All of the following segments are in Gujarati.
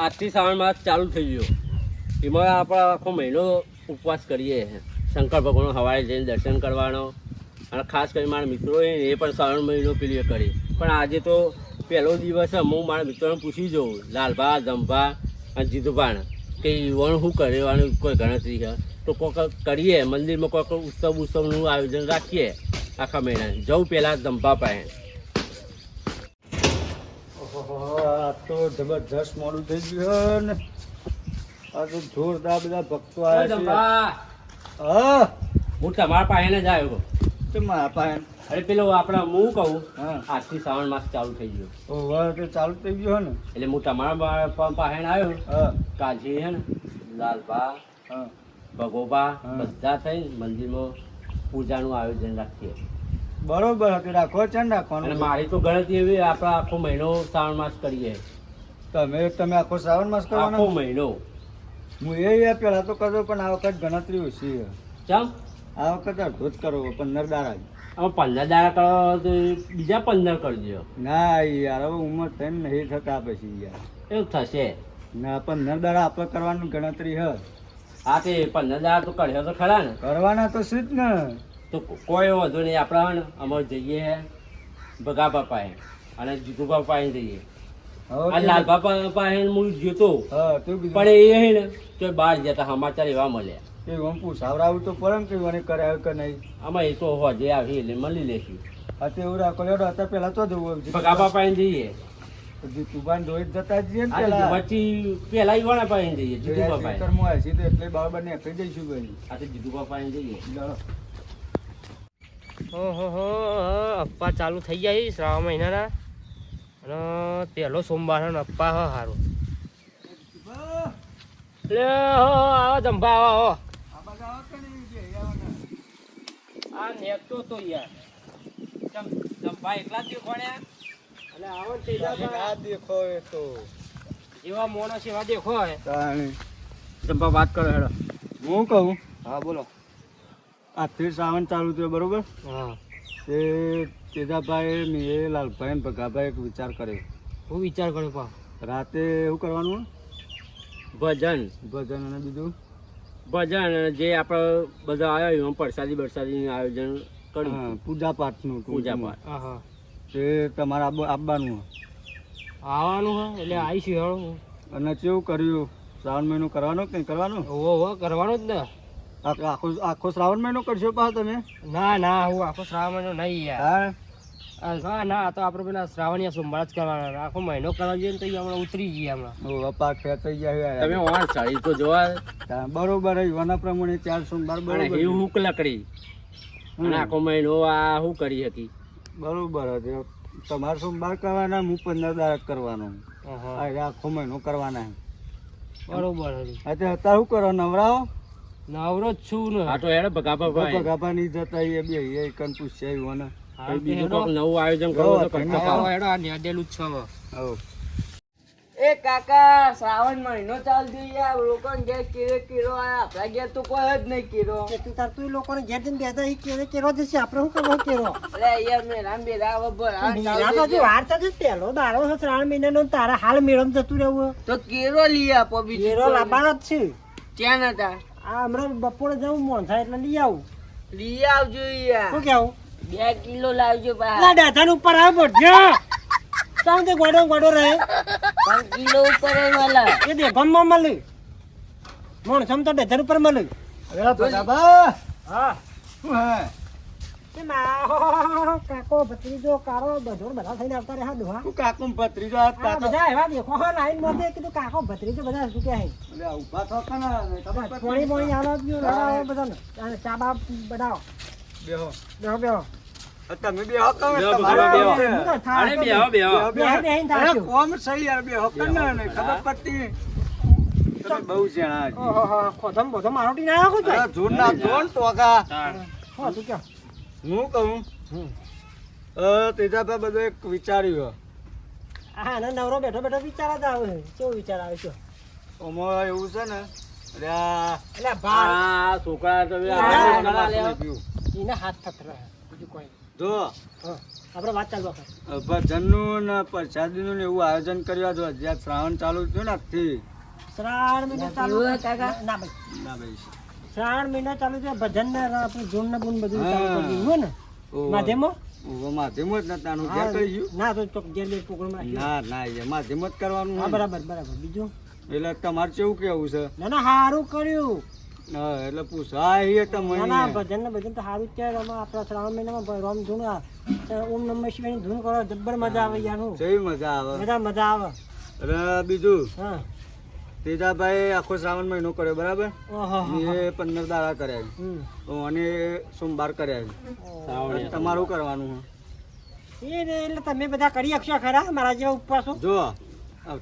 આજથી શ્રાવણ માસ ચાલુ થઈ ગયો. એમાં આપણે આખો મહિનો ઉપવાસ કરીએ શંકર ભગવાનનો હવાએ જઈને દર્શન કરવાનો. અને ખાસ કરી મારા મિત્રો એ પણ શ્રાવણ મહિનો પેલી કરી. પણ આજે તો પહેલો દિવસ હું મારા મિત્રોને પૂછી જોઉં, લાલભા જંભા અને જીતુભાણ કે ઈવણ શું કરવાનું કોઈ ગણતરી છે? તો કોઈક કરીએ, મંદિરમાં કોઈક ઉત્સવ ઉત્સવનું આયોજન રાખીએ આખા મહિના જવું પહેલાં જંભા પાસે. તો જબરજસ્ત મોડું થઈ ગયું ને. આ તો જોરદાર બધા ભક્તો આવ્યા છે. હા? હું તમારા પાસે જ આવ્યો તો મારા પાસે અરે પેલો આપણે હું કહું આજથી શ્રાવણ માસ ચાલુ થઈ ગયો. ઓહો, તો ચાલુ થઈ ગયો ને? એટલે હું તમારા પાસે આવ્યો કાજી હે ને લાલભા ભગોબા બધા થઈ મંદિરમાં પૂજાનું આયોજન રાખીએ. બરોબર હતું. રાખો છે ને રાખવાનું મારી તો ગણતરી એવી આપણે આખો મહિનો શ્રાવણ માસ કરીએ. તમે તમે આખો શ્રાવણ માસ આખો કરવાનો મહિનો. હું એ પેલા તો કરતો પણ આ વખત ગણતરી ઓછી ચમ? આ વખત અડધો જ કરવો પંદર દાડા જ. હવે પંદર દાડા કરો તો બીજા પંદર કરજો. ના યાર હવે ઉંમર થઈને નહીં થતા પછી યાર. એવું થશે? ના પંદર દાડા આપણે કરવાનું ગણતરી હ હા તે પંદર દાડા તો કર્યો તો ખરા ને. કરવાના તો શું જ ને. તો કોઈ વાંધો નહીં આપણે અમારે જઈએ ભગા બાપાએ અને જીતુ બાપાએ જઈએ. લાલ બાપા પાસે હું જોતો હા પણ એ હે ને તો બહાર જતા સમાચાર એવા મળ્યા. કે વંપુ પૂછાવડાવું તો પરમ કે મને કરાયો કે નહીં? આમાં એ તો હોજે આવી એટલે મળી લેશું. અત્યારે એવું રાખો લેડો અત્યારે પેલા તો જવું ભગા બાપાએ જઈએ. જીતુબાન દોઈ જતા જઈએ ને પેલા પછી પેલા ઈવાના પાસે જઈએ જીતુબા પાસે એટલે બરાબર ને કહી દઈશું ભાઈ. આ તો જીતુબા પાસે જઈએ. ઓહો હો અપ્પા ચાલુ થઈ જાય શ્રાવણ મહિનાના. અને પહેલો સોમવાર ને અપ્પા હો સારું લે હો આવો ધંભા આવો હો. આ તો યાર. ચમ એકલા દેખોડ્યા અને આવો ને દેખો એ તો. એવા મોણસ એવા દેખો તાણી. વાત કરો હેડો. હું કહું? હા બોલો. આજથી શ્રાવણ ચાલુ થયો બરોબર? હા. તે તેજાભાઈ મેં લાલભાઈ ભગાભાઈ એક વિચાર કર્યો. હું વિચાર કર્યો પા રાતે શું કરવાનું? ભજન. ભજન અને બીજું? ભજન અને જે આપણે બધા આવ્યા એમાં પ્રસાદી બરસાદીનું આયોજન હા, કર્યું. પૂજા પાઠનું પૂજા પાઠ હા હા તે તમારે આપવાનું આવવાનું આવવાનું હે એટલે આવીશું હેળો અને કેવું કર્યું? શ્રાવણ મહિનો કરવાનો કે કરવાનો? ઓહો હો કરવાનું જ ને. આ- આખો આખો શ્રાવણ મહિનો કરશો પા તમે? ના ના હું આખો શ્રાવણ મહિનો નહીં યાર. હા? ના આ તો આપણે પેલા શ્રાવણીયા સોમવાર જ કરવાના આખો મહિનો કરવા જોઈએ તો હમણાં ઉતરી જઈએ હમણાં. ઓ અપા ખેંચાઈ ગયા તમે ઓણ ચડી તો જોવા. બરોબર યુવાના પ્રમાણે ચાર સોમવાર બરોબર એ હુક લકડી. આખો મહિનો આ શું કરી હતી? બરોબર હતી તમારે સોમવાર કરવાના હું પંદર દાડા કરવાનો. આખો મહિનો કરવાના બરોબર હતી અત્યારે અત્યારે શું કરો નવરાવો? નવરો જ છું ને. આ તો હેડો ભગાભા ભાઈ. ભગાભા નહીં જતા એ બે એ કન પૂછ્યા હા, તે બીજું હેડો. નવું આયોજન કરો તો કરતા. હેડો, આ નેડેલું જ છે હવે. એ કાકા શ્રાવણ મહિનો ચાલતો યાર લોકોને ઘેર કીરો કીરો આયા આપણા ઘેર તો કોઈ જ નહીં કીરો. તું તાર તું લોકોને ઘેર જઈને બેઠા એ કેરો કીરો જશે આપણે શું કરવો કીરો? અરે યાર મેરા બે બેરા વબર આ તો જો વાર થશે પેલો દારો છે શ્રાવણ મહિનાનો તારા હાલ મેળમ જતું રહેવું. તો કેરો લઈ આપો બીજો કીરો લાવવાનો જ છે. ક્યાં નતા? આ હમણાં બપોરે જવું મોન થાય એટલે લઈ આવું. લઈ આવજો યાર. શું કેવું બે કિલો લાવજો ના પા દાદા ઉપર આવે બધ્યો ચાલ તે ગોડો ગોડો રહે. પણ કિલો ઉપર એ વાલા એ દેખવામાં મળે. મોણ સમ તો ડેધર ઉપર મળે. અરે ભગાભા હા. શું હે? તે મા કાકો ભત્રીજો કારો બધો બધા થઈને આવતા રહ્યા દોહા. શું કાકુમ પત્રીજો આ કાકો બધા એવા દેખો. હા લાઈનમાં કીધું કાકો ભત્રીજો બધા શું કહે અલે આ ઊભા થો કે પોણી પોણી આલો લડાવો ચા બા બેહો. બેહો બેહો. તમે કે. હું. કોમ સહી યાર કે ને? ખબર પડતી તમે બહુ જણા. ઓહો ખોધમ બોધમ આરોટી ના નાખો જોર ના જોર ટોકા હો તું ક્યાં? હું કહું? તેજાભાઈ બધું એક વિચાર્યું. હા ને નવરો બેઠો બેઠો વિચાર જ આવે. છે કેવો વિચાર આવે છે? અમારે એવું છે ને છોકરા તો. એને હાથ થતરા બીજું કોઈ જો આપણે વાત ચાલુ ભજનનું ને પ્રસાદીનું ને એવું આયોજન કર્યું હતું જ્યાં શ્રાવણ ચાલુ થયું ને આજથી. શ્રાવણ મહિનો ચાલુ? ના ભાઈ. ના ભાઈ. શ્રાવણ મહિનો ચાલુ છે ભજન ને આપણે જૂન ને બોન બધું ચાલુ કરી દીધું ને? માધ્યમો? માધ્યમ જ નતા આનું ઘેર કરી ગયું? ના તો ચોક ના ના એ માધ્યમ જ કરવાનું હા બરાબર બરાબર. બીજું? એટલે તમારે કેવું કેવું છે? ના ના સારું કર્યું. એટલે પૂછાય તમે ના ભજન ને ભજન તો સારું જ છે રમા આપણા શ્રાવણ મહિનામાં રામ ધૂન ઓમ નમઃ શિવાયની ધૂન કરો જબ્બર મજા આવે યાર કેવી મજા આવે? મજા મજા આવે. અને બીજું? હા. તેજાભાઈ આખો શ્રાવણ મહિનો કર્યો બરાબર? એ પંદર દાડા કર્યા અને સોમવાર કર્યા તમારું કરવાનું એટલે તમે બધા કરી શકશો ખરા? મારા જેવા ઉપવાસો જો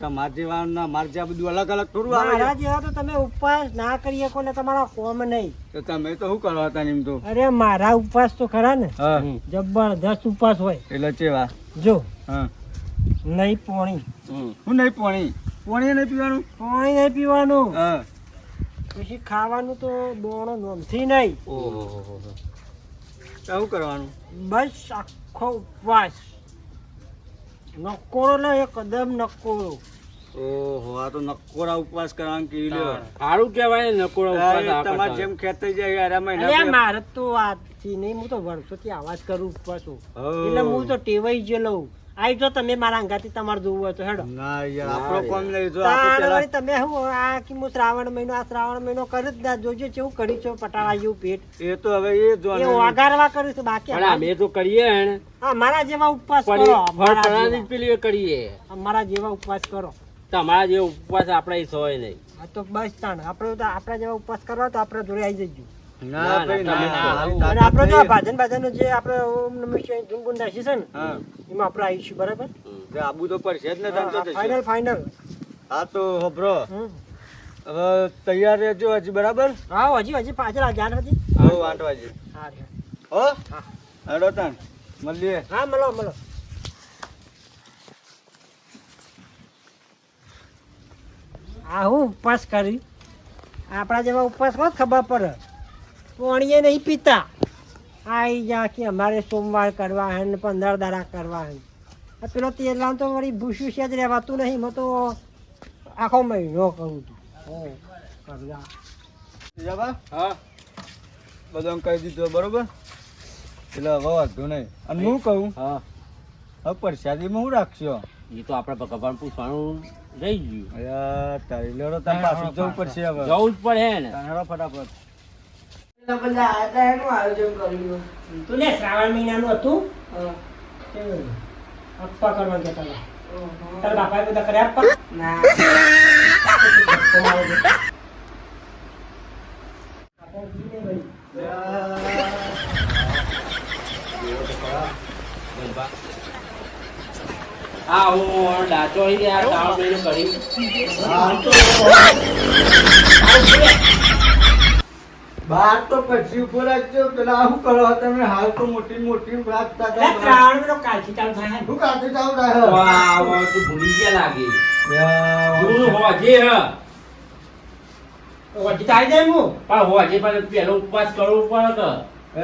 તમારા જેવા માર જેવા બધું અલગ અલગ થોડું આવે મારા જેવા તો તમે ઉપવાસ ના કરી શકો ને તમારા કોમ નહીં. તો તમે તો શું કરવા હતા એમ તો? અરે મારા ઉપવાસ તો ખરા ને. જબરદસ્ત ઉપવાસ હોય. એટલે ચેવા જો. હા. નહીં પોણી. હું નહીં પાણી? પાણી નહીં પીવાનું? પાણી નહીં પીવાનું. પછી ખાવાનું તો દોણો નોમથી નહીં. ઓહો. શું કરવાનું? બસ આખો ઉપવાસ. નકોરો લે એકદમ નકોરો ઓહો આ તો નકોરા ઉપવાસ કરવાનું કેવી લે. સારું કહેવાય ને નકોરા ઉપવાસ તમારે જેમ ખેતર જાય અરે મહિના અરે મારે તો આજથી નહીં હું તો વર્ષોથી આવાજ કરું ઉપવાસો. એટલે હું તો ટેવાઈ ગયેલો આઈ જો તમે મારા અંગાથી તમારે જોવું હોય તો હેડો. ના યાર આપણો કોમ લઈ જો આપણે તમે શું આ કે શ્રાવણ મહિનો આ શ્રાવણ મહિનો કર્યો જ ના જોજો કેવું કરી છો પટાળા જેવું પેટ. એ તો હવે એ એ જોવાનું. કર્યું છે બાકી પણ અમે તો કરીએ હે ને. હા મારા જેવા ઉપવાસ કરો અમારા જ. પેલી કરીએ. અમારા જેવા ઉપવાસ કરો. તમારા જેવા ઉપવાસ આપણે હોય નહીં. તો બસ તાણ. આપણે તો આપણા જેવા ઉપવાસ કરવા તો આપણે જોડે આવી જજો. ના ના, ભાઈ ના, ના. ના, આવી અને તાકાત જો ભાજન ભાજન જે આપણે ઓમ નમઃ શિવાય ધૂન બૂન નાખી છે ને એમાં આપણે આવીશું બરાબર? જે આબુ તો પડશે જ ને તને ફાઇનલ ફાઇનલ હા તો હોભરો. હવે તૈયાર રહેજો હજી બરાબર? હા હજી હજી પાછળ આ જાન હતી હો આઠ વાગે. હા હો. હેડો તાન મળીએ. હા મળો મળો. આ હું ઉપવાસ કરી. આપણા જેવા ઉપવાસ કોણ ખબર પડે? પોણીએ નહીં પીતા. આઈ જા કે અમારે સોમવાર કરવા હે ને પંદર દાડા કરવા હે. આ પેલો તેલામ તો વળી ભૂસ્યું છે જ રહેવાતું નહીં. મેં તો આખો મહિનો કહું છું. હા. બધું કહી દીધું બરોબર? એટલે હવે વાંધો નહીં. અને હું કહું? હા. હવે પ્રસાદીમાં હું રાખશો? એ તો આપણે ભગવાન પૂછવાનું રહી ગયું. અરે તારી લેડો તારે પાછું જવું પડશે હવે. જવું જ પડે ને. ફટાફટ. તો બધા આ હતા એનું આયોજન કર્યું તું ને શ્રાવણ મહિનાનું હતું? અપ્પા કરવા ગયા હતા તારા બાપાએ બધા કર્યા અપ્પા? ના. હા હું ડાચો કરી. બાર તો પછી ઉપર રાખજો પેલા શું કરો તમે? હાલ તો મોટી મોટી વાત ચાલુ થાય હે. વાહ વાહ તું ભૂલી ગયા લાગે. હ. જાય હું. પણ હોજે પણ પેલો ઉપવાસ કરવો પડે કે એ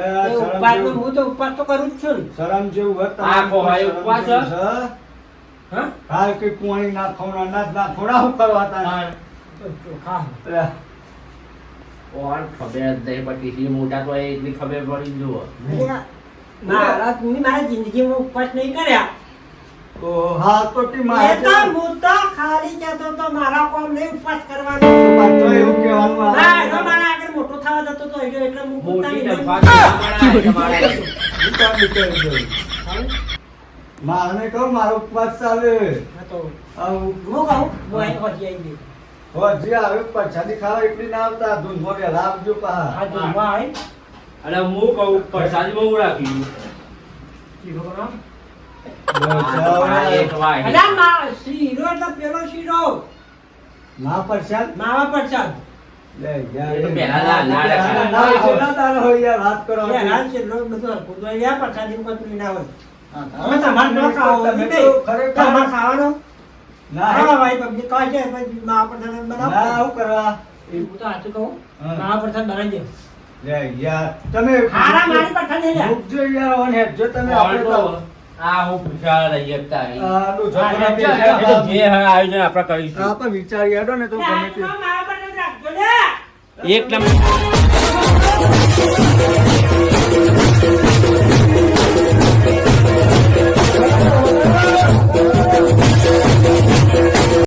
હું તો ઉપવાસ તો કરું જ છું ને. શરમ જેવું હોત આ ઉપવાસ? હા? કે ના ખવડા અનાજ ના ખવડા શું કરવા તો કોણ ખબર જ નહીં પડતી સી મોટા તો એટલી ખબર પડી જ જુઓ. મારા મેં મારા જિંદગીમાં ઉપવાસ નહીં કર્યા. ઓ હા તો ટી મારે તો હું તો ખાલી કહેતો તો મારા કોમ નહીં ઉપવાસ કરવાનો. તો એવું કહેવાનું. હા એનો મારા આગળ મોટો થવા જતો તો એટલે એટલે હું ડબ્બા નહીં- તમારે હું તો નીકળી મારે કહું મારો ઉપવાસ ચાલે. તો હું કહું હું અહીં હજી આવી ગઈ આવે પ્રસાદી ખાવા એટલી ના આવતા આ. આવી હું કહું મા હા. તો ખરેખર- ખાવાનો? ના હા ભાઈ પબ્લિક કાલ છે ના તમે આ હું વિચાર રહી આપણે કરીશું. વિચાર યાડો ને તો ગમે તે એક નંબર.